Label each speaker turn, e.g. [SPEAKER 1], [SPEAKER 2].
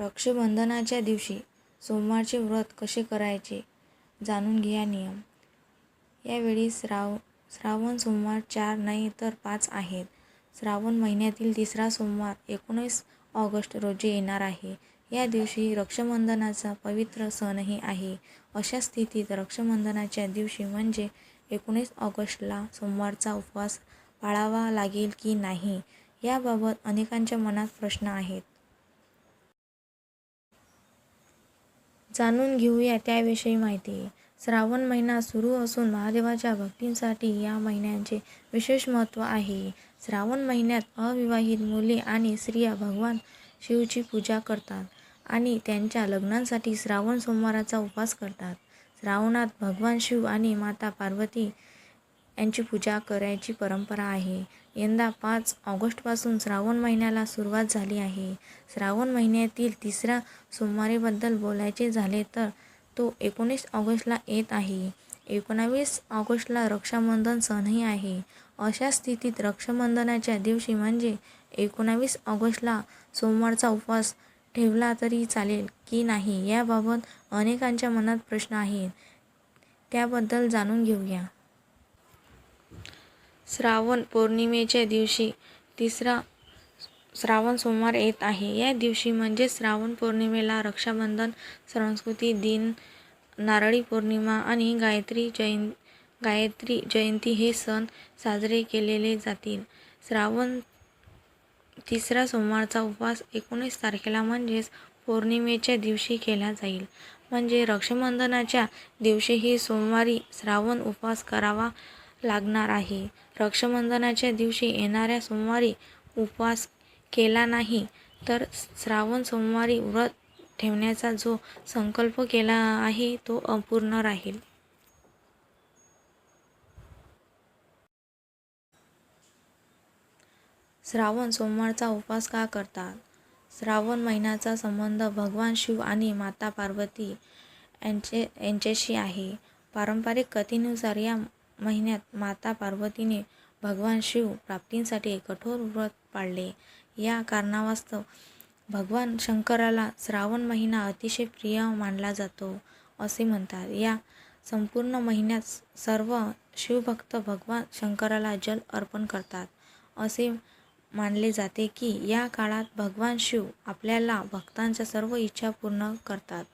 [SPEAKER 1] रक्षाबंधनाच्या दिवशी सोमवारचे व्रत कसे करायचे जाणून घ्या नियम. यावेळी श्राव श्रावण सोमवार चार नाही तर पाच आहेत. श्रावण महिन्यातील तिसरा सोमवार एकोणीस ऑगस्ट रोजी येणार आहे. या दिवशी रक्षाबंधनाचा पवित्र सणही आहे. अशा स्थितीत रक्षाबंधनाच्या दिवशी म्हणजे एकोणीस ऑगस्टला सोमवारचा उपवास पाळावा लागेल की नाही याबाबत अनेकांच्या मनात प्रश्न आहेत. जाणून घेऊया त्याविषयी माहिती. श्रावण महिना सुरू असून महादेवाच्या भक्तींसाठी या महिन्याचे विशेष महत्त्व आहे. श्रावण महिन्यात अविवाहित मुले आणि स्त्रिया भगवान शिवची पूजा करतात आणि त्यांच्या लग्नांसाठी श्रावण सोमवाराचा उपवास करतात. श्रावणात भगवान शिव आणि माता पार्वती यांची पूजा करायची परंपरा आहे. यंदा पाच ऑगस्टपासून श्रावण महिन्याला सुरुवात झाली आहे. श्रावण महिन्यातील तिसऱ्या सोमवारीबद्दल बोलायचे झाले तर तो एकोणीस ऑगस्टला येत आहे. एकोणावीस ऑगस्टला रक्षाबंधन सणही आहे. अशा स्थितीत रक्षाबंधनाच्या दिवशी म्हणजे एकोणावीस ऑगस्टला सोमवारचा उपवास ठेवला तरी चालेल की नाही याबाबत अनेकांच्या मनात प्रश्न आहेत. त्याबद्दल जाणून घेऊया. श्रावण पौर्णिमेच्या दिवशी तिसरा श्रावण सोमवार येत आहे. या दिवशी म्हणजे श्रावण पौर्णिमेला रक्षाबंधन संस्कृती दिन नारळी पौर्णिमा आणि गायत्री जयं गायत्री जयंती हे सण साजरे केलेले जातील. श्रावण तिसरा सोमवारचा उपवास एकोणीस तारखेला म्हणजेच पौर्णिमेच्या दिवशी केला जाईल. म्हणजे रक्षाबंधनाच्या दिवशीही सोमवारी श्रावण उपवास करावा लागणार आहे. रक्षाबंधनाच्या दिवशी येणाऱ्या सोमवारी उपवास केला नाही तर श्रावण सोमवारी व्रत ठेवण्याचा जो संकल्प केला आहे तो अपूर्ण राहील. श्रावण सोमवारचा उपवास का करतात? श्रावण महिन्याचा संबंध भगवान शिव आणि माता पार्वती यांचे यांच्याशी आहे. पारंपरिक कथेनुसार या महिन्यात माता पार्वतीने भगवान शिव प्राप्तींसाठी कठोर व्रत पाळले. या कारणावास्तव भगवान शंकराला श्रावण महिना अतिशय प्रिय मानला जातो असे म्हणतात. या संपूर्ण महिन्यात सर्व शिवभक्त भगवान शंकराला जल अर्पण करतात असे मानले जाते की या काळात भगवान शिव आपल्याला भक्तांच्या सर्व इच्छा पूर्ण करतात.